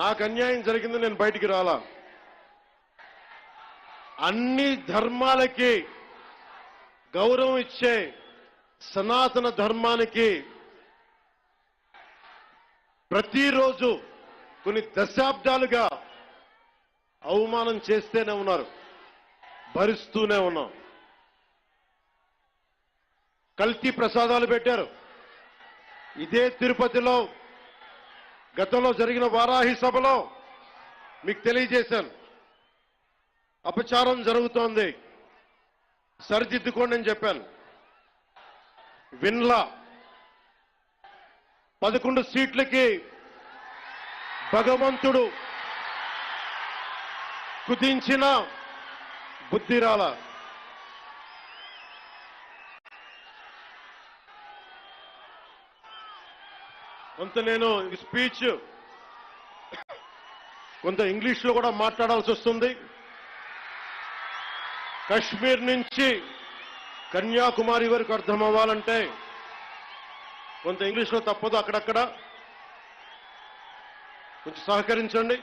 నాకు అన్యాయం జరిగింది నేను బయటికి రాలా. అన్ని ధర్మాలకి గౌరవం ఇచ్చే సనాతన ధర్మానికి ప్రతిరోజు కొన్ని దశాబ్దాలుగా అవమానం చేస్తూనే ఉన్నారు భరిస్తూనే ఉన్నాం. కల్తీ ప్రసాదాలు పెట్టారు. ఇదే తిరుపతిలో గతంలో జరిగిన వారాహి సభలో మీకు తెలియజేశాను. అపచారం జరుగుతోంది. సరిదిద్దుకోండి అని చెప్పాను. విన్లా పదకొండు సీట్లకి భగవంతుడు కుదించిన బుద్ధిరాల కొంత నేను స్పీచ్ కొంత ఇంగ్లీష్లో కూడా మాట్లాడాల్సి వస్తుంది. కశ్మీర్ నుంచి కన్యాకుమారి వరకు అర్థం అవ్వాలంటే కొంత ఇంగ్లీష్లో తప్పదు అక్కడక్కడ. కొంచెం సహకరించండి.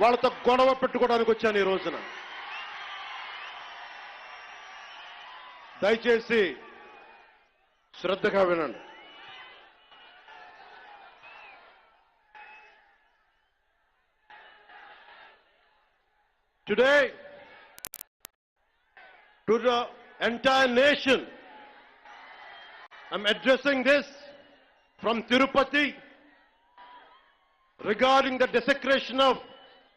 వాళ్ళతో గొడవ పెట్టుకోవడానికి వచ్చాను ఈ రోజున. దయచేసి శ్రద్ధగా వినండి. Today to the entire nation I'm addressing this from Tirupati regarding the desecration of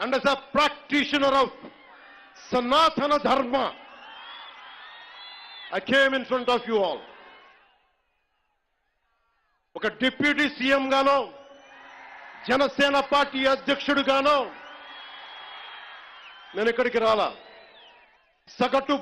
and as a practitioner of Sanatana Dharma I in front of you all ఒక డిప్యూటీ సీఎం గాను జనసేన పార్టీ అధ్యక్షుడు గాను నేను ఇక్కడికి రాలా. సగటు